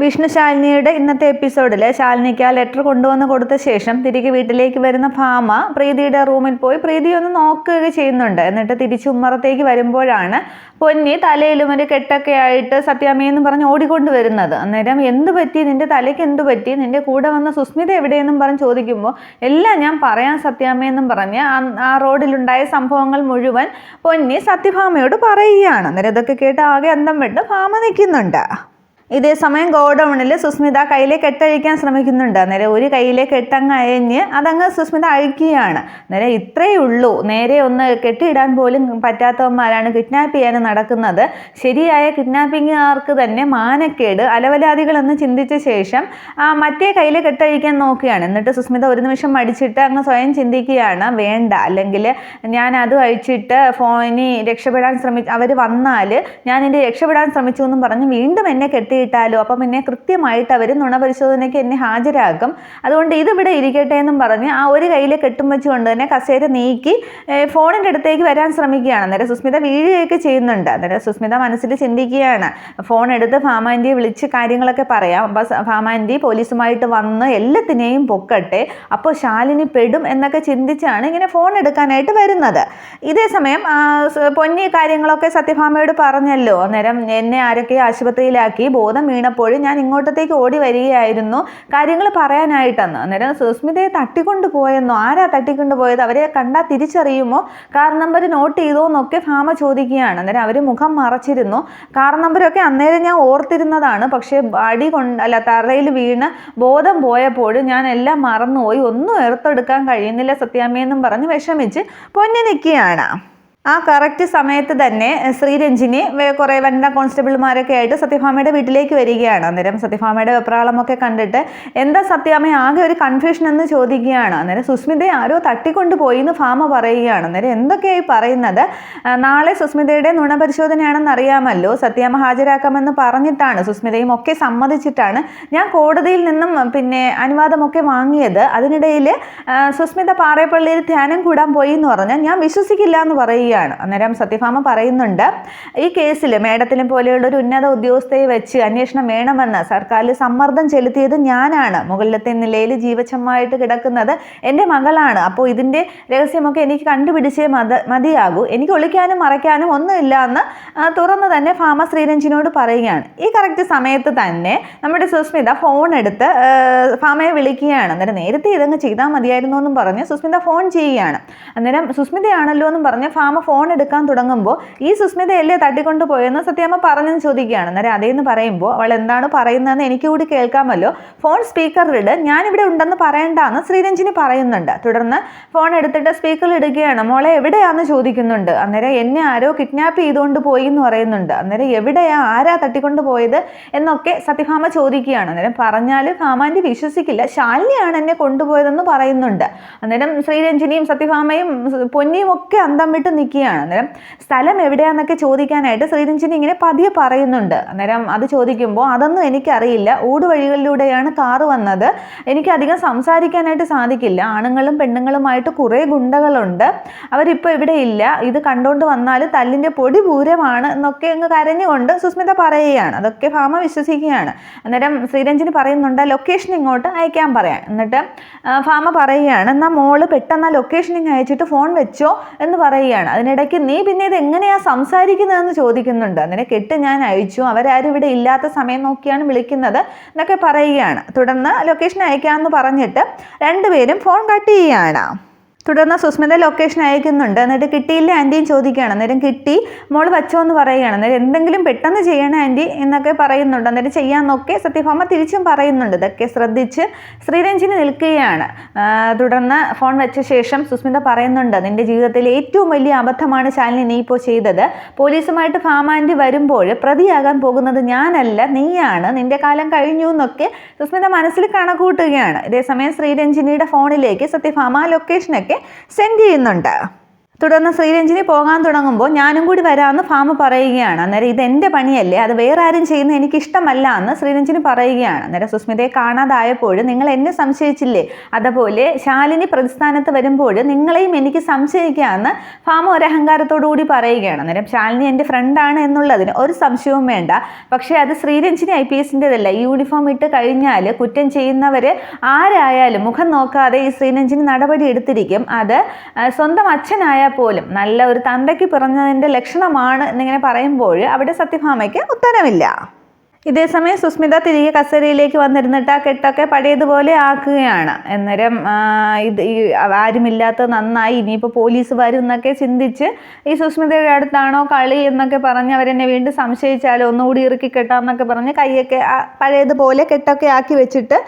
വിഷ്ണു ശാലിനിയുടെ ഇന്നത്തെ എപ്പിസോഡിൽ ശാലിനിക്ക് ആ ലെറ്റർ കൊണ്ടുവന്ന് കൊടുത്ത ശേഷം തിരികെ വീട്ടിലേക്ക് വരുന്ന ഭാമ പ്രീതിയുടെ റൂമിൽ പോയി പ്രീതി ഒന്ന് നോക്കുക ചെയ്യുന്നുണ്ട്. എന്നിട്ട് തിരിച്ചു ഉമ്മറത്തേക്ക് വരുമ്പോഴാണ് പൊന്നി തലയിലും ഒരു കെട്ടൊക്കെ ആയിട്ട് സത്യാമ്മയെന്ന് പറഞ്ഞ് ഓടിക്കൊണ്ട് വരുന്നത്. അന്നേരം എന്ത് പറ്റി? നിന്റെ തലയ്ക്ക് എന്ത് പറ്റി? നിന്റെ കൂടെ വന്ന സുസ്മിത എവിടെയെന്നും പറഞ്ഞ് ചോദിക്കുമ്പോൾ എല്ലാം ഞാൻ പറയാം സത്യാമ്മയെന്നും പറഞ്ഞ് ആ- റോഡിലുണ്ടായ സംഭവങ്ങൾ മുഴുവൻ പൊന്നി സത്യഭാമയോട് പറയുകയാണ്. അന്നേരം ഇതൊക്കെ കേട്ട് ആകെ അന്തം വിട്ട് ഭാമ നിൽക്കുന്നുണ്ട്. ഇതേ സമയം ഗോഡൗണിൽ സുസ്മിത കയ്യിലെ കെട്ടഴിക്കാൻ ശ്രമിക്കുന്നുണ്ട്. നേരെ ഒരു കയ്യിലെ കെട്ടങ്ങ് അയഞ്ഞ് അതങ്ങ് സുസ്മിത അഴിക്കുകയാണ്. നേരെ ഇത്രയേ ഉള്ളൂ. നേരെ ഒന്ന് കെട്ടിയിടാൻ പോലും പറ്റാത്തവന്മാരാണ് കിഡ്നാപ്പ് ചെയ്യാൻ നടക്കുന്നത്. ശരിയായ കിഡ്നാപ്പിങ്ങുകാർക്ക് തന്നെ മാനക്കേട്. അലവലാദികളെന്ന് ചിന്തിച്ച ശേഷം ആ മറ്റേ കയ്യിൽ കെട്ടഴിക്കാൻ നോക്കുകയാണ്. എന്നിട്ട് സുസ്മിത ഒരു നിമിഷം മടിച്ചിട്ട് അങ്ങ് സ്വയം ചിന്തിക്കുകയാണ്. വേണ്ട. അല്ലെങ്കിൽ ഞാൻ അത് അഴിച്ചിട്ട് ഫോണിനി രക്ഷപ്പെടാൻ ശ്രമി അവർ വന്നാൽ ഞാൻ എന്റെ രക്ഷപ്പെടാൻ ശ്രമിച്ചു എന്നും പറഞ്ഞ് വീണ്ടും എന്നെ കെട്ടിയിട്ടാലോ? അപ്പം എന്നെ കൃത്യമായിട്ട് അവർ നുണ പരിശോധനയ്ക്ക് എന്നെ ഹാജരാക്കും. അതുകൊണ്ട് ഇതിവിടെ ഇരിക്കട്ടെ എന്നും പറഞ്ഞ് ആ ഒരു കയ്യിൽ കെട്ടും വെച്ചുകൊണ്ട് തന്നെ കസേര നീക്കി ഫോണിന്റെ അടുത്തേക്ക് വരാൻ ശ്രമിക്കുകയാണ്. അന്നേരം സുസ്മിത വീഴുകയൊക്കെ ചെയ്യുന്നുണ്ട്. അന്നേരം സുസ്മിത മനസ്സിൽ ചിന്തിക്കുകയാണ്. ഫോൺ എടുത്ത് ഫാമാന്റിയെ വിളിച്ച് കാര്യങ്ങളൊക്കെ പറയാം. അപ്പം ഫാമാന്റി പോലീസുമായിട്ട് വന്ന് എല്ലാത്തിനെയും പൊക്കട്ടെ. അപ്പോൾ ശാലിനി പെടും എന്നൊക്കെ ചിന്തിച്ചാണ് ഇങ്ങനെ ഫോൺ എടുക്കാനായിട്ട് വരുന്നത്. ഇതേ സമയം പൊന്നി കാര്യങ്ങളൊക്കെ സത്യഭാമയോട് പറഞ്ഞല്ലോ. അന്നേരം എന്നെ ആരൊക്കെ ആശുപത്രിയിലാക്കി ബോധം വീണപ്പോൾ ഞാൻ ഇങ്ങോട്ടത്തേക്ക് ഓടി വരികയായിരുന്നു. കാര്യങ്ങൾ പറയാനായിട്ടെന്ന്. അന്നേരം സുസ്മിതയെ തട്ടിക്കൊണ്ട് പോയെന്നോ ആരാ തട്ടിക്കൊണ്ട് പോയത് അവരെ കണ്ടാൽ തിരിച്ചറിയുമോ? കാർ നമ്പർ നോട്ട് ചെയ്തോ എന്നൊക്കെ ഭാമ ചോദിക്കുകയാണ്. അന്നേരം അവർ മുഖം മറച്ചിരുന്നു. കാർ നമ്പറൊക്കെ അന്നേരം ഞാൻ ഓർത്തിരുന്നതാണ്. പക്ഷേ അടി കൊണ്ട് അല്ല തറയിൽ വീണ് ബോധം പോയപ്പോൾ ഞാൻ എല്ലാം മറന്നുപോയി. ഒന്നും എടുത്തെടുക്കാൻ കഴിയുന്നില്ല സത്യാമ്മയെന്നും പറഞ്ഞ് വിഷമിച്ച് പൊന്നി നിൽക്കുകയാണ്. ആ കറക്റ്റ് സമയത്ത് തന്നെ ശ്രീരഞ്ജിനി കുറേ വനിതാ കോൺസ്റ്റബിൾമാരൊക്കെ ആയിട്ട് സത്യഭാമയുടെ വീട്ടിലേക്ക് വരികയാണ്. അന്നേരം സത്യഭാമയുടെ വെപ്രാളമൊക്കെ കണ്ടിട്ട് എന്താ സത്യാമ്മ ആകെ ഒരു കൺഫ്യൂഷൻ എന്ന് ചോദിക്കുകയാണ്. അന്നേരം സുസ്മിതയെ ആരോ തട്ടിക്കൊണ്ട് പോയി എന്ന് ഫാമ പറയുകയാണ്. അന്നേരം എന്തൊക്കെയായി പറയുന്നത്? നാളെ സുസ്മിതയുടെ നുണ പരിശോധനയാണെന്ന് അറിയാമല്ലോ. സത്യാമ്മ ഹാജരാക്കാമെന്ന് പറഞ്ഞിട്ടാണ് സുസ്മിതയും ഒക്കെ സമ്മതിച്ചിട്ടാണ് ഞാൻ കോടതിയിൽ നിന്നും പിന്നെ അനുവാദമൊക്കെ വാങ്ങിയത്. അതിനിടയിൽ സുസ്മിത പാറേപ്പള്ളിയിൽ ധ്യാനം കൂടാൻ പോയി എന്ന് പറഞ്ഞാൽ ഞാൻ വിശ്വസിക്കില്ല എന്ന് പറയുകയാണ് അന്നേരം സത്യഭാമ പറയുന്നുണ്ട് ഈ കേസിൽ മേഡത്തിനെ പോലെയുള്ള ഒരു ഉന്നത ഉദ്യോഗസ്ഥയെ വെച്ച് അന്വേഷണം വേണമെന്ന് സർക്കാരിൽ സമ്മർദ്ദം ചെലുത്തിയത് ഞാനാണ്. മുകളിലത്തെ നിലയിൽ ജീവച്ഛമായിട്ട് കിടക്കുന്നത് എന്റെ മകളാണ്. അപ്പോൾ ഇതിന്റെ രഹസ്യമൊക്കെ എനിക്ക് കണ്ടുപിടിച്ചേ മത മതിയാകൂ. എനിക്ക് ഒളിക്കാനും മറയ്ക്കാനും ഒന്നുമില്ല എന്ന് തുറന്ന് തന്നെ ഫാമ ശ്രീരഞ്ജിനോട് പറയുകയാണ്. ഈ കറക്റ്റ് സമയത്ത് തന്നെ നമ്മുടെ സുസ്മിത ഫോൺ എടുത്ത് ഫാമയെ വിളിക്കുകയാണ്. അന്നേരം നേരത്തെ ഇതങ്ങ് ചെയ്താൽ മതിയായിരുന്നു എന്നും പറഞ്ഞ് സുസ്മിത ഫോൺ ചെയ്യുകയാണ്. അന്നേരം സുസ്മിതയാണല്ലോ എന്നും പറഞ്ഞ് ഫാമ ഫോൺ എടുക്കാൻ തുടങ്ങുമ്പോൾ ഈ സുസ്മിതയല്ലേ തട്ടിക്കൊണ്ട് പോയെന്ന് സത്യാമ്മ പറഞ്ഞെന്ന് ചോദിക്കുകയാണ്. അന്നേരം അതേന്ന് പറയുമ്പോൾ അവൾ എന്താണ് പറയുന്നതെന്ന് എനിക്ക് കൂടി കേൾക്കാമല്ലോ. ഫോൺ സ്പീക്കറിലിട് ഞാനിവിടെ ഉണ്ടെന്ന് പറയണ്ടെന്ന് ശ്രീരഞ്ജിനി പറയുന്നുണ്ട്. തുടർന്ന് ഫോൺ എടുത്തിട്ട് സ്പീക്കറിൽ ഇടുകയാണ്. മോളെ എവിടെയാന്ന് ചോദിക്കുന്നുണ്ട്. അന്നേരം എന്നെ ആരോ കിഡ്നാപ്പ് ചെയ്തുകൊണ്ട് പോയി എന്ന് പറയുന്നുണ്ട്. അന്നേരം എവിടെയാ ആരാ തട്ടിക്കൊണ്ട് പോയത്? എന്നൊക്കെ സത്യഭാമ ചോദിക്കുകയാണ്. അന്നേരം പറഞ്ഞാൽ ഭാമാന്റെ വിശ്വസിക്കില്ല. ശാലിനിയാണ് എന്നെ കൊണ്ടുപോയതെന്ന് പറയുന്നുണ്ട്. അന്നേരം ശ്രീരഞ്ജിനിയും സത്യഭാമയും പൊന്നിയും ഒക്കെ അന്തം വിട്ട് നിൽക്കുകയാണ് അന്നേരം സ്ഥലം എവിടെയാണെന്നൊക്കെ ചോദിക്കാനായിട്ട് ശ്രീരഞ്ജിനി ഇങ്ങനെ പതിയെ പറയുന്നുണ്ട്. അന്നേരം അത് ചോദിക്കുമ്പോൾ അതൊന്നും എനിക്കറിയില്ല. ഊടുവഴികളിലൂടെയാണ് കാറ് വന്നത്. എനിക്കധികം സംസാരിക്കാനായിട്ട് സാധിക്കില്ല. ആണുങ്ങളും പെണ്ണുങ്ങളുമായിട്ട് കുറേ ഗുണ്ടകളുണ്ട്. അവരിപ്പോൾ ഇവിടെ ഇല്ല. ഇത് കണ്ടുകൊണ്ട് വന്നാൽ തല്ലിന്റെ പൊടി പൂരമാണ് എന്നൊക്കെ അങ്ങ് കരഞ്ഞുകൊണ്ട് സുസ്മിത പറയുകയാണ്. അതൊക്കെ ഭാമ വിശ്വസിക്കുകയാണ്. അന്നേരം ശ്രീരഞ്ജിനി പറയുന്നുണ്ട് ലൊക്കേഷൻ ഇങ്ങോട്ട് അയക്കാൻ പറയാം. എന്നിട്ട് ഭാമ പറയുകയാണ് എന്നാൽ മോൾ പെട്ടെന്ന് ആ ലൊക്കേഷൻ ഇങ്ങ് അയച്ചിട്ട് ഫോൺ വെച്ചോ എന്ന് പറയുകയാണ്. അതിനിടയ്ക്ക് നീ പിന്നെ ഇത് എങ്ങനെയാ സംസാരിക്കുന്നതെന്ന് ചോദിക്കുന്നുണ്ട്. അങ്ങനെ കെട്ട് ഞാൻ അയച്ചു. അവരാരും ഇവിടെ ഇല്ലാത്ത സമയം നോക്കിയാണ് വിളിക്കുന്നത് എന്നൊക്കെ പറയുകയാണ്. തുടർന്ന് ലൊക്കേഷൻ അയക്കാമെന്ന് പറഞ്ഞിട്ട് രണ്ടുപേരും ഫോൺ കട്ട് ചെയ്യുകയാണ്. തുടർന്ന് സുസ്മിത ലൊക്കേഷൻ അയക്കുന്നുണ്ട്. എന്നിട്ട് കിട്ടിയില്ല ആന്റിയും ചോദിക്കുകയാണ്. അന്നേരം കിട്ടി. മോൾ വച്ചോ എന്ന് പറയുകയാണ്. അന്നേരം എന്തെങ്കിലും പെട്ടെന്ന് ചെയ്യണം ആന്റി എന്നൊക്കെ പറയുന്നുണ്ട്. അന്നേരം ചെയ്യാമെന്നൊക്കെ സത്യഭാമ തിരിച്ചും പറയുന്നുണ്ട്. ഇതൊക്കെ ശ്രദ്ധിച്ച് ശ്രീരഞ്ജിനി നിൽക്കുകയാണ്. തുടർന്ന് ഫോൺ വെച്ച ശേഷം സുസ്മിത പറയുന്നുണ്ട്. നിന്റെ ജീവിതത്തിൽ ഏറ്റവും വലിയ അബദ്ധമാണ് ശാലിനി നീ ഇപ്പോൾ ചെയ്തത്. പോലീസുമായിട്ട് ഫാമാന്റി വരുമ്പോൾ പ്രതിയാകാൻ പോകുന്നത് ഞാനല്ല നീയാണ്. നിന്റെ കാലം കഴിഞ്ഞു എന്നൊക്കെ സുസ്മിത മനസ്സിൽ കണക്കൂട്ടുകയാണ്. ഇതേസമയം ശ്രീരഞ്ജിനിയുടെ ഫോണിലേക്ക് സത്യഭാമ ലൊക്കേഷനൊക്കെ സെൻഡ് ചെയ്യുന്നുണ്ട്. തുടർന്ന് ശ്രീരഞ്ജിനി പോകാൻ തുടങ്ങുമ്പോൾ ഞാനും കൂടി വരാമെന്ന് ഫാമ പറയുകയാണ്. അന്നേരം ഇത് എന്റെ പണിയല്ലേ? അത് വേറെ ആരും ചെയ്യുന്നത് എനിക്ക് ഇഷ്ടമല്ല എന്ന് ശ്രീരഞ്ജിനി പറയുകയാണ്. അന്നേരം സുസ്മിതയെ കാണാതായപ്പോൾ നിങ്ങൾ എന്നെ സംശയിച്ചില്ലേ? അതുപോലെ ശാലിനി പ്രതിസ്ഥാനത്ത് വരുമ്പോൾ നിങ്ങളെയും എനിക്ക് സംശയിക്കാമെന്ന് ഫാമ ഒരു അഹങ്കാരത്തോടു കൂടി പറയുകയാണ്. അന്നേരം ശാലിനി എന്റെ ഫ്രണ്ടാണ് എന്നുള്ളതിന് ഒരു സംശയവും വേണ്ട. പക്ഷേ അത് ശ്രീരഞ്ജിനി ഐ പി എസിന്റെതല്ല. യൂണിഫോം ഇട്ട് കഴിഞ്ഞാൽ കുറ്റം ചെയ്യുന്നവർ ആരായാലും മുഖം നോക്കാതെ ഈ ശ്രീരഞ്ജിനി നടപടി എടുത്തിരിക്കും. അത് സ്വന്തം അച്ഛനായാൽ പോലും നല്ല ഒരു തന്തയ്ക്ക് പിറന്നതിന്റെ ലക്ഷണമാണ് എന്നിങ്ങനെ പറയുമ്പോൾ അവിടെ സത്യഭാമയ്ക്ക് ഉത്തരമില്ല. ഇതേസമയം സുസ്മിത തിരികെ കസേരയിലേക്ക് വന്നിരുന്നിട്ട് ആ കെട്ടൊക്കെ പഴയതുപോലെ ആക്കുകയാണ്. അന്നേരം ഇത് ഈ ആരുമില്ലാത്ത നന്നായി ഇനിയിപ്പോൾ പോലീസ് വരും എന്നൊക്കെ ചിന്തിച്ച് ഈ സുസ്മിതയുടെ അടുത്താണോ കളി എന്നൊക്കെ പറഞ്ഞ് അവരെന്നെ വീണ്ടും സംശയിച്ചാലോ ഒന്നുകൂടി ഇറുക്കി കെട്ടാന്നൊക്കെ പറഞ്ഞ് കൈയൊക്കെ പഴയതുപോലെ കെട്ടൊക്കെ ആക്കി വെച്ചിട്ട്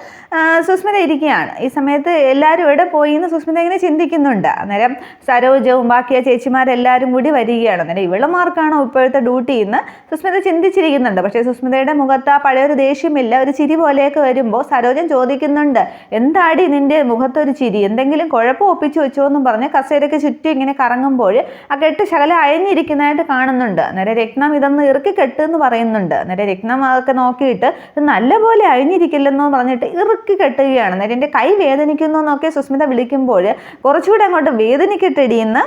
സുസ്മിത ഇരിക്കുകയാണ്. ഈ സമയത്ത് എല്ലാവരും ഇവിടെ പോയി എന്ന് സുസ്മിത ഇങ്ങനെ ചിന്തിക്കുന്നുണ്ട്. അന്നേരം സരോജവും ബാക്കിയ ചേച്ചിമാരെല്ലാവരും കൂടി വരികയാണ്. അന്നേരം ഇവളുമാർക്കാണോ ഇപ്പോഴത്തെ ഡ്യൂട്ടി എന്ന് സുസ്മിത ചിന്തിച്ചിരിക്കുന്നുണ്ട്. പക്ഷേ സുസ്മിതയുടെ മുഖത്ത് ആ പഴയൊരു ദേഷ്യമില്ല. ഒരു ചിരി പോലെയൊക്കെ വരുമ്പോൾ സരോജൻ ചോദിക്കുന്നുണ്ട് എന്താടി നിന്റെ മുഖത്തൊരു ചിരി? എന്തെങ്കിലും കുഴപ്പം ഒപ്പിച്ചു വെച്ചോ? എന്നും പറഞ്ഞ് കസേരയ്ക്ക് ചുറ്റും ഇങ്ങനെ കറങ്ങുമ്പോൾ ആ കെട്ട് ശകലം അയഞ്ഞിരിക്കുന്നതായിട്ട് കാണുന്നുണ്ട്. അന്നേരം രത്നം ഇതൊന്ന് ഇറുക്കി കെട്ട് എന്ന് പറയുന്നുണ്ട്. അന്നേരം രത്നം അതൊക്കെ നോക്കിയിട്ട് ഇത് നല്ലപോലെ അഴിഞ്ഞിരിക്കില്ലെന്നോ പറഞ്ഞിട്ട് ഇറുക്കി കെട്ടുകയാണ്. അന്നേരം എന്റെ കൈ വേദനിക്കുന്നു എന്നൊക്കെ സുസ്മിത വിളിക്കുമ്പോൾ കുറച്ചുകൂടെ അങ്ങോട്ട് വേദനിക്കട്ടെടിയെന്ന്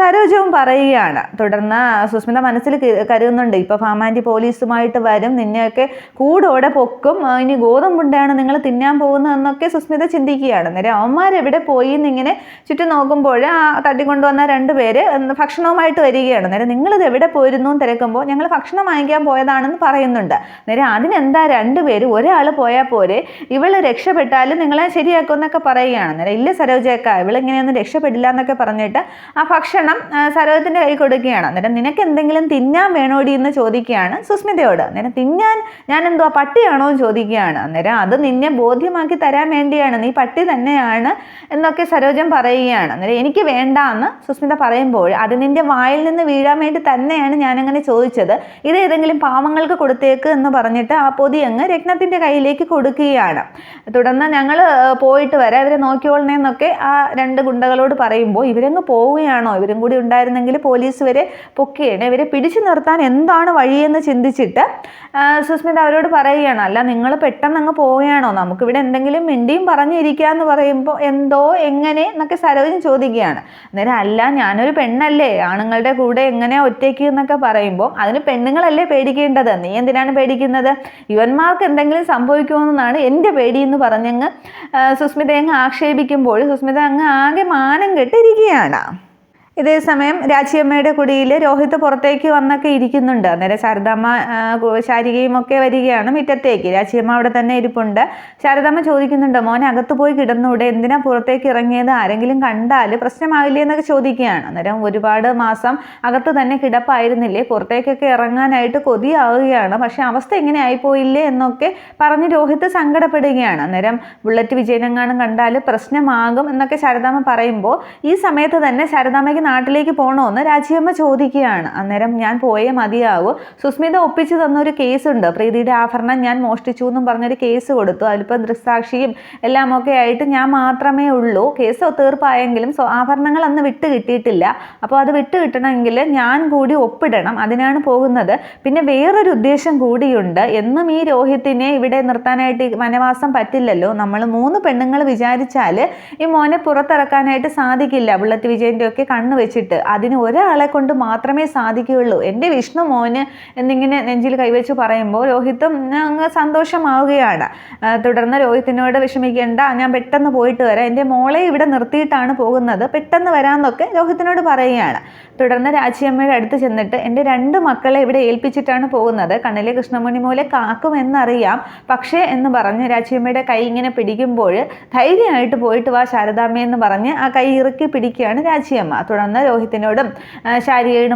സരോജവും പറയുകയാണ്. തുടർന്ന് സുസ്മിത മനസ്സിൽ കരുതുന്നുണ്ട് ഇപ്പോൾ ഫാമാന്റി പോലീസുമായിട്ട് വരും നിന്നെയൊക്കെ കൂടോടെ പൊക്കും. ഇനി ഗോതമ്പുണ്ടാണ് നിങ്ങൾ തിന്നാൻ പോകുന്നതെന്നൊക്കെ സുസ്മിത ചിന്തിക്കുകയാണ്. അന്നേരം അവന്മാരെവിടെ പോയി എന്നിങ്ങനെ ചുറ്റും നോക്കുമ്പോൾ ആ തട്ടിക്കൊണ്ടുവന്ന രണ്ട് പേര് ഭക്ഷണവുമായിട്ട് വരികയാണ്. നേരെ നിങ്ങളിത് എവിടെ പോയിരുന്നു എന്ന് തിരക്കുമ്പോൾ ഞങ്ങൾ ഭക്ഷണം വാങ്ങിക്കാൻ പോയതാണെന്ന് പറയുന്നുണ്ട്. നേരെ അതിനെന്താ രണ്ടുപേര് ഒരാൾ പോയാൽ പോരെ ഇവൾ രക്ഷപ്പെട്ടാലും നിങ്ങളെ ശരിയാക്കുമെന്നൊക്കെ പറയുകയാണ്. നേരെ ഇല്ല സരോജക്ക ഇവളിങ്ങനെയൊന്നും രക്ഷപ്പെടില്ല എന്നൊക്കെ പറഞ്ഞിട്ട് ആ ഭക്ഷണം സരോജത്തിന്റെ കൈ കൊടുക്കുകയാണ്. നേരെ നിനക്ക് എന്തെങ്കിലും തിന്നാൻ വേണോടി എന്ന് ചോദിക്കുകയാണ് സുസ്മിതയോട്. നേരെ തിന്നാൻ ഞാൻ ഞാൻ എന്തുവാ പട്ടിയാണോ എന്ന് ചോദിക്കുകയാണ്. അന്നേരം അത് നിന്നെ ബോധ്യമാക്കി തരാൻ വേണ്ടിയാണ്. നീ പട്ടി തന്നെയാണ് എന്നൊക്കെ സരോജൻ പറയുകയാണ്. അന്നേരം എനിക്ക് വേണ്ട എന്ന് സുസ്മിത പറയുമ്പോൾ അത് നിന്റെ വായിൽ നിന്ന് വീഴാൻ വേണ്ടി തന്നെയാണ് ഞാനങ്ങനെ ചോദിച്ചത്. ഇത് ഏതെങ്കിലും പാവങ്ങൾക്ക് കൊടുത്തേക്ക് എന്ന് പറഞ്ഞിട്ട് ആ പൊതി അങ്ങ് രത്നത്തിന്റെ കയ്യിലേക്ക് കൊടുക്കുകയാണ്. തുടർന്ന് ഞങ്ങൾ പോയിട്ട് വരാം. ഇവരെ നോക്കിയോളണേന്നൊക്കെ ആ രണ്ട് ഗുണ്ടകളോട് പറയുമ്പോൾ ഇവരങ്ങ് പോവുകയാണോ? ഇവരും കൂടി ഉണ്ടായിരുന്നെങ്കിൽ പോലീസ് വരെ പൊക്കിയാണ് ഇവരെ പിടിച്ചു നിർത്താൻ എന്താണ് വഴിയെന്ന് ചിന്തിച്ചിട്ട് സുസ്മിത അവരോട് പറയുകയാണ് അല്ല നിങ്ങൾ പെട്ടെന്ന് അങ്ങ് പോവുകയാണോ? നമുക്കിവിടെ എന്തെങ്കിലും മിണ്ടിയും പറഞ്ഞിരിക്കുക എന്ന് പറയുമ്പോൾ എന്തോ എങ്ങനെ? എന്നൊക്കെ സരോജൻ ചോദിക്കുകയാണ്. അന്നേരം അല്ല ഞാനൊരു പെണ്ണല്ലേ? ആണുങ്ങളുടെ കൂടെ എങ്ങനെ ഒറ്റയ്ക്ക് എന്നൊക്കെ പറയുമ്പോൾ അതിന് പെണ്ണുങ്ങളല്ലേ പേടിക്കേണ്ടത്? നീ എന്തിനാണ് പേടിക്കുന്നത്? യുവന്മാർക്ക് എന്തെങ്കിലും സംഭവിക്കുമെന്നാണ് എന്റെ പേടി എന്ന് പറഞ്ഞങ്ങ് സുസ്മിത അങ്ങ് ആക്ഷേപിക്കുമ്പോൾ സുസ്മിത അങ്ങ് ആകെ മാനം കെട്ടിരിക്കുകയാണ്. ഇതേ രാജിയമ്മയുടെ കുടിയിൽ രോഹിത് പുറത്തേക്ക് വന്നൊക്കെ ഇരിക്കുന്നുണ്ട്. അന്നേരം ശാരദാമ്മ ശാരികയും ഒക്കെ വരികയാണ് മുറ്റത്തേക്ക്. രാജിയമ്മ അവിടെ തന്നെ ഇരിപ്പുണ്ട്. ശാരദാമ്മ ചോദിക്കുന്നുണ്ട് മോനെ അകത്ത് പോയി കിടന്നൂടെ? എന്തിനാ പുറത്തേക്ക് ഇറങ്ങിയത്? ആരെങ്കിലും കണ്ടാൽ പ്രശ്നമാവില്ലേ? എന്നൊക്കെ ചോദിക്കുകയാണ്. അന്നേരം ഒരുപാട് മാസം അകത്ത് തന്നെ കിടപ്പായിരുന്നില്ലേ? പുറത്തേക്കൊക്കെ ഇറങ്ങാനായിട്ട് കൊതിയാവുകയാണ്. പക്ഷെ അവസ്ഥ ഇങ്ങനെ ആയിപ്പോയില്ലേ എന്നൊക്കെ പറഞ്ഞ് രോഹിത് സങ്കടപ്പെടുകയാണ്. അന്നേരം ബുള്ളറ്റ് വിജയനെങ്ങാനും കണ്ടാൽ പ്രശ്നമാകും എന്നൊക്കെ ശാരദാമ്മ പറയുമ്പോൾ ഈ സമയത്ത് തന്നെ ശാരദാമ്മയ്ക്ക് നാട്ടിലേക്ക് പോകണമെന്ന് രാജിയമ്മ ചോദിക്കുകയാണ്. അന്നേരം ഞാൻ പോയേ മതിയാകൂ സുസ്മിത ഒപ്പിച്ചു തന്നൊരു കേസുണ്ട്. പ്രീതിയുടെ ആഭരണം ഞാൻ മോഷ്ടിച്ചു എന്നും പറഞ്ഞൊരു കേസ് കൊടുത്തു. അതിലിപ്പോൾ ദൃക്സാക്ഷിയും എല്ലാം ഒക്കെ ആയിട്ട് ഞാൻ മാത്രമേ ഉള്ളൂ. കേസ് തീർപ്പായെങ്കിലും സോ ആഭരണങ്ങൾ അന്ന് വിട്ട് കിട്ടിയിട്ടില്ല. അപ്പോൾ അത് വിട്ട് കിട്ടണമെങ്കിൽ ഞാൻ കൂടി ഒപ്പിടണം. അതിനാണ് പോകുന്നത്. പിന്നെ വേറൊരു ഉദ്ദേശം കൂടിയുണ്ട്. എന്നും ഈ രോഹിത്തിനെ ഇവിടെ നിർത്താനായിട്ട് വനവാസം പറ്റില്ലല്ലോ. നമ്മൾ മൂന്ന് പെണ്ണുങ്ങൾ വിചാരിച്ചാൽ ഈ മോനെ പുറത്തിറക്കാനായിട്ട് സാധിക്കില്ല. ബുള്ളറ്റ് വിജയന്റെ ഒക്കെ കണ്ണ് വെച്ചിട്ട് അതിന് ഒരാളെ കൊണ്ട് മാത്രമേ സാധിക്കുകയുള്ളൂ. എന്റെ വിഷ്ണു മോന് എന്നിങ്ങനെ നെഞ്ചിൽ കൈവച്ച് പറയുമ്പോൾ രോഹിത്തും അങ്ങ് സന്തോഷമാവുകയാണ്. തുടർന്ന് രോഹിത്തിനോട് വിഷമിക്കേണ്ട. ഞാൻ പെട്ടെന്ന് പോയിട്ട് വരാം. എന്റെ മോളെ ഇവിടെ നിർത്തിയിട്ടാണ് പോകുന്നത്. പെട്ടെന്ന് വരാമെന്നൊക്കെ രോഹിത്തിനോട് പറയുകയാണ്. തുടർന്ന് രാജിയമ്മയുടെ അടുത്ത് ചെന്നിട്ട് എന്റെ രണ്ട് മക്കളെ ഇവിടെ ഏൽപ്പിച്ചിട്ടാണ് പോകുന്നത്. കണ്ണിലെ കൃഷ്ണമണി മൂലെ കാക്കുമെന്നറിയാം. പക്ഷേ എന്ന് പറഞ്ഞ് രാജിയമ്മയുടെ കൈ ഇങ്ങനെ പിടിക്കുമ്പോൾ ധൈര്യമായിട്ട് പോയിട്ട് വാ ശാരദാമ്മ എന്ന് പറഞ്ഞ് ആ കൈ ഇറുക്കി പിടിക്കുകയാണ് രാജിയമ്മ. തുടർന്ന് രോഹിത്തിനോടും ആ,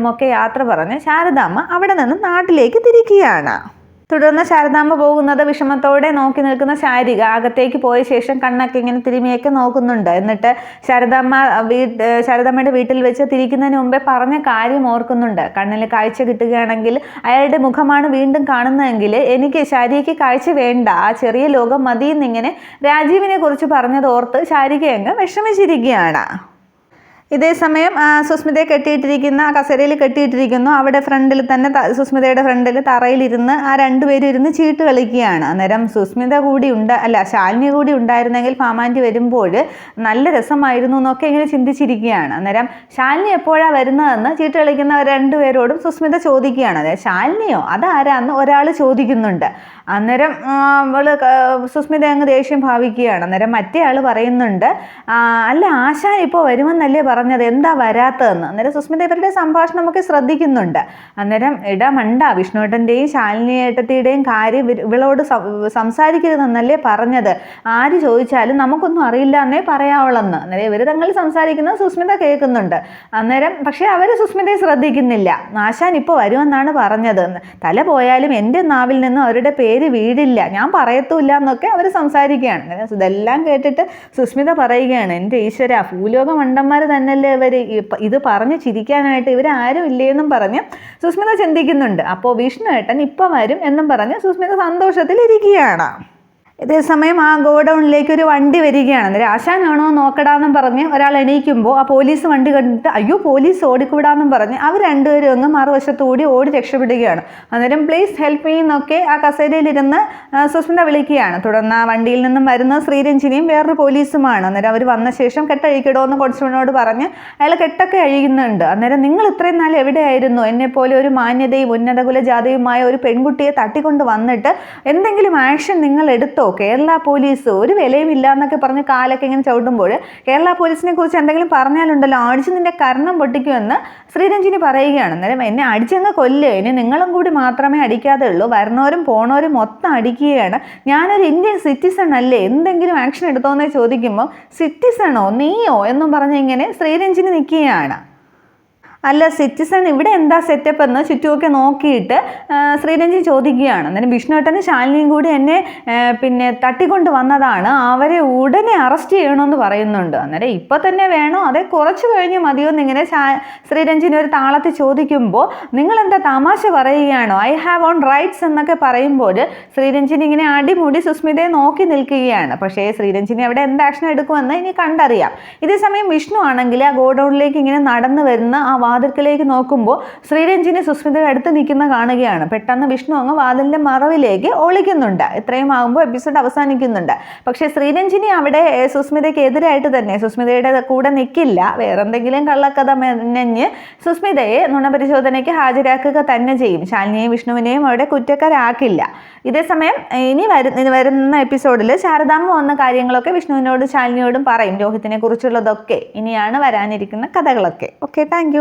ഒക്കെ യാത്ര പറഞ്ഞ് ശാരദാമ്മ അവിടെ നിന്ന് നാട്ടിലേക്ക് തിരിക്കുകയാണ്. തുടർന്ന് ശാരദാമ്മ പോകുന്നത് വിഷമത്തോടെ നോക്കി നിൽക്കുന്ന ശാരിക അകത്തേക്ക് പോയ ശേഷം കണ്ണൊക്കെ ഇങ്ങനെ തിരുമിയൊക്കെ നോക്കുന്നുണ്ട്. എന്നിട്ട് ശാരദാമ്മ വീട്ട് ശാരദാമ്മയുടെ വീട്ടിൽ വെച്ച് തിരിക്കുന്നതിന് മുമ്പേ പറഞ്ഞ കാര്യം ഓർക്കുന്നുണ്ട്. കണ്ണിൽ കാഴ്ച കിട്ടുകയാണെങ്കിൽ അയാളുടെ മുഖമാണ് വീണ്ടും കാണുന്നതെങ്കിൽ എനിക്ക് ശാരികയ്ക്ക് കാഴ്ച വേണ്ട. ആ ചെറിയ ലോകം മതി എന്നിങ്ങനെ രാജീവിനെ കുറിച്ച് പറഞ്ഞത് ഓർത്ത് ശാരിക അങ്ങ് വിഷമിച്ചിരിക്കുകയാണ്. ഇതേ സമയം ആ, സുസ്മിതയെ കെട്ടിയിട്ടിരിക്കുന്ന കസേരയിൽ കെട്ടിയിട്ടിരിക്കുന്നു. അവിടെ ഫ്രണ്ടിൽ തന്നെ സുസ്മിതയുടെ ഫ്രണ്ടിൽ തറയിലിരുന്ന് ആ രണ്ടുപേരും ഇരുന്ന് ചീട്ട് കളിക്കുകയാണ്. അന്നേരം സുസ്മിത കൂടി ഉണ്ട് അല്ല ശാലിനി കൂടി ഉണ്ടായിരുന്നെങ്കിൽ ഫാമാന്റി വരുമ്പോൾ നല്ല രസമായിരുന്നു എന്നൊക്കെ ഇങ്ങനെ ചിന്തിച്ചിരിക്കുകയാണ്. അന്നേരം ശാലിനി എപ്പോഴാണ് വരുന്നതെന്ന് ചീട്ട് കളിക്കുന്ന രണ്ടുപേരോടും സുസ്മിത ചോദിക്കുകയാണ്. അതായത് ശാലിനിയോ? അതാരാന്ന് ഒരാൾ ചോദിക്കുന്നുണ്ട്. അന്നേരം അവൾ സുസ്മിത അങ്ങ് ദേഷ്യം ഭാവിക്കുകയാണ്. അന്നേരം മറ്റേ ആൾ പറയുന്നുണ്ട് അല്ല ആശാൻ ഇപ്പോൾ വരുമെന്നല്ലേ പറഞ്ഞത് എന്താ വരാത്തതെന്ന്? അന്നേരം സുസ്മിത ഇവരുടെ സംഭാഷണം ഒക്കെ ശ്രദ്ധിക്കുന്നുണ്ട്. അന്നേരം ഇട മണ്ട വിഷ്ണുവേട്ടന്റെയും ശാലിനി ഏട്ടത്തിയുടെയും കാര്യം ഇവളോട് സംസാരിക്കരുതെന്നല്ലേ പറഞ്ഞത്. ആര് ചോദിച്ചാലും നമുക്കൊന്നും അറിയില്ല എന്നേ പറയാവുള്ളെന്ന്. അന്നേരം ഇവർ തങ്ങൾ സംസാരിക്കുന്നത് സുസ്മിത കേൾക്കുന്നുണ്ട്. അന്നേരം പക്ഷേ അവർ സുസ്മിതയെ ശ്രദ്ധിക്കുന്നില്ല. ആശാൻ ഇപ്പോൾ വരുമെന്നാണ് പറഞ്ഞത്. തല പോയാലും എന്റെ നാവിൽ നിന്നും അവരുടെ പേര് വീടില്ല ഞാൻ പറയത്തുമില്ല എന്നൊക്കെ അവർ സംസാരിക്കുകയാണ്. ഇതെല്ലാം കേട്ടിട്ട് സുസ്മിത പറയുകയാണ് എന്റെ ഈശ്വര ഭൂലോക മണ്ടന്മാർ തന്നെയല്ലേ ഇവർ ഇത് പറഞ്ഞ് ചിരിക്കാനായിട്ട് ഇവരാരും ഇല്ലേന്നും പറഞ്ഞ് സുസ്മിത ചിന്തിക്കുന്നുണ്ട്. അപ്പോൾ വിഷ്ണു ഏട്ടൻ ഇപ്പം വരും എന്നും പറഞ്ഞ് സുസ്മിത സന്തോഷത്തിലിരിക്കുകയാണ്. ഇതേ സമയം ആ ഗോഡൗണിലേക്ക് ഒരു വണ്ടി വരികയാണ്. അന്നേരം ആശാനാണോ നോക്കടാന്നും പറഞ്ഞ് ഒരാൾ എണീക്കുമ്പോൾ ആ പോലീസ് വണ്ടി കണ്ടിട്ട് അയ്യോ പോലീസ് ഓടിക്കൂടാന്നും പറഞ്ഞ് അവർ രണ്ടുപേരും അങ്ങ് മറുവശത്തുകൂടി ഓടി രക്ഷപ്പെടുകയാണ്. അന്നേരം പ്ലീസ് ഹെൽപ്പ് മീ എന്നൊക്കെ ആ കസേരയിലിരുന്ന് സുസ്മിത വിളിക്കുകയാണ്. തുടർന്ന് ആ വണ്ടിയിൽ നിന്നും വരുന്ന ശ്രീരഞ്ജിനിയും വേറൊരു പോലീസുമാണ്. അന്നേരം അവർ വന്ന ശേഷം കെട്ടഴിക്കടോ എന്ന് കോൺസ്റ്റബിളിനോട് പറഞ്ഞ് അയാൾ കെട്ടൊക്കെ അഴിയുന്നുണ്ട്. അന്നേരം നിങ്ങൾ ഇത്രയും നാൾ എവിടെയായിരുന്നു? എന്നെപ്പോലെ ഒരു മാന്യതയും ഉന്നതകുല ജാതയുമായ ഒരു പെൺകുട്ടിയെ തട്ടിക്കൊണ്ട് വന്നിട്ട് എന്തെങ്കിലും ആക്ഷൻ നിങ്ങൾ എടുത്തോ? കേരള പോലീസ് ഒരു വിലയും ഇല്ല എന്നൊക്കെ പറഞ്ഞ് കാലൊക്കെ ഇങ്ങനെ ചവിട്ടുമ്പോൾ കേരള പോലീസിനെ കുറിച്ച് എന്തെങ്കിലും പറഞ്ഞാലുണ്ടല്ലോ അടിച്ച് നിന്റെ കർണം പൊട്ടിക്കുമെന്ന് ശ്രീരഞ്ജിനി പറയുകയാണ്. അന്നേരം എന്നെ അടിച്ചങ്ങ് കൊല്ലുക ഇനി നിങ്ങളും കൂടി മാത്രമേ അടിക്കാതെ ഉള്ളൂ. വരണവരും പോണവരും മൊത്തം അടിക്കുകയാണ്. ഞാനൊരു ഇന്ത്യൻ സിറ്റിസൺ അല്ലേ? എന്തെങ്കിലും ആക്ഷൻ എടുത്തോന്നേ ചോദിക്കുമ്പോൾ സിറ്റിസണോ? നീയോ? എന്നും പറഞ്ഞ് ഇങ്ങനെ ശ്രീരഞ്ജിനി നിൽക്കുകയാണ്. അല്ല സിറ്റിസൺ ഇവിടെ എന്താ സെറ്റപ്പ് എന്ന് ചുറ്റുമൊക്കെ നോക്കിയിട്ട് ശ്രീരഞ്ജി ചോദിക്കുകയാണ്. അന്നേരം വിഷ്ണുവേട്ടനും ശാലിനിയും കൂടി എന്നെ പിന്നെ തട്ടിക്കൊണ്ട് വന്നതാണ്. അവരെ ഉടനെ അറസ്റ്റ് ചെയ്യണമെന്ന് പറയുന്നുണ്ട്. അന്നേരം ഇപ്പം തന്നെ വേണോ? അതെ കുറച്ച് കഴിഞ്ഞ് മതിയോ എന്നിങ്ങനെ ശ്രീരഞ്ജിനെ ഒരു താളത്തിൽ ചോദിക്കുമ്പോൾ നിങ്ങൾ എന്താ തമാശ പറയുകയാണോ? ഐ ഹാവ് ഓൺ റൈറ്റ്സ് എന്നൊക്കെ പറയുമ്പോൾ ശ്രീരഞ്ജിനി ഇങ്ങനെ അടിമുടി സുസ്മിതയെ നോക്കി നിൽക്കുകയാണ്. പക്ഷേ ശ്രീരഞ്ജിനി അവിടെ എന്ത് ആക്ഷൻ എടുക്കുമെന്ന് ഇനി കണ്ടറിയാം. ഇതേസമയം വിഷ്ണു ആണെങ്കിൽ ആ ഗോഡൗണിലേക്ക് ഇങ്ങനെ നടന്നു വരുന്ന ആ വാതിൽക്കലേക്ക് നോക്കുമ്പോൾ ശ്രീരഞ്ജിനി സുസ്മിതയുടെ അടുത്ത് നിൽക്കുന്ന കാണുകയാണ്. പെട്ടെന്ന് വിഷ്ണു അങ്ങ് വാതിലിന്റെ മറവിലേക്ക് ഒളിക്കുന്നുണ്ട്. ഇത്രയും ആകുമ്പോൾ എപ്പിസോഡ് അവസാനിക്കുന്നുണ്ട്. പക്ഷേ ശ്രീരഞ്ജിനി അവിടെ സുസ്മിതയ്ക്ക് എതിരായിട്ട് തന്നെ സുസ്മിതയുടെ കൂടെ നിൽക്കില്ല. വേറെന്തെങ്കിലും കള്ളക്കഥ മെനഞ്ഞ് സുസ്മിതയെ നുണപരിശോധനയ്ക്ക് ഹാജരാക്കുക തന്നെ ചെയ്യും. ശാലിനിയെയും വിഷ്ണുവിനെയും അവിടെ കുറ്റക്കാരാക്കില്ല. ഇതേസമയം ഇനി വരുന്ന വരുന്ന എപ്പിസോഡിൽ ശാരദാമ്മ വന്ന കാര്യങ്ങളൊക്കെ വിഷ്ണുവിനോടും ശാലിനിയോടും പറയും. രോഹിത്തിനെ കുറിച്ചുള്ളതൊക്കെ ഇനിയാണ് വരാനിരിക്കുന്ന കഥകളൊക്കെ. Okay thank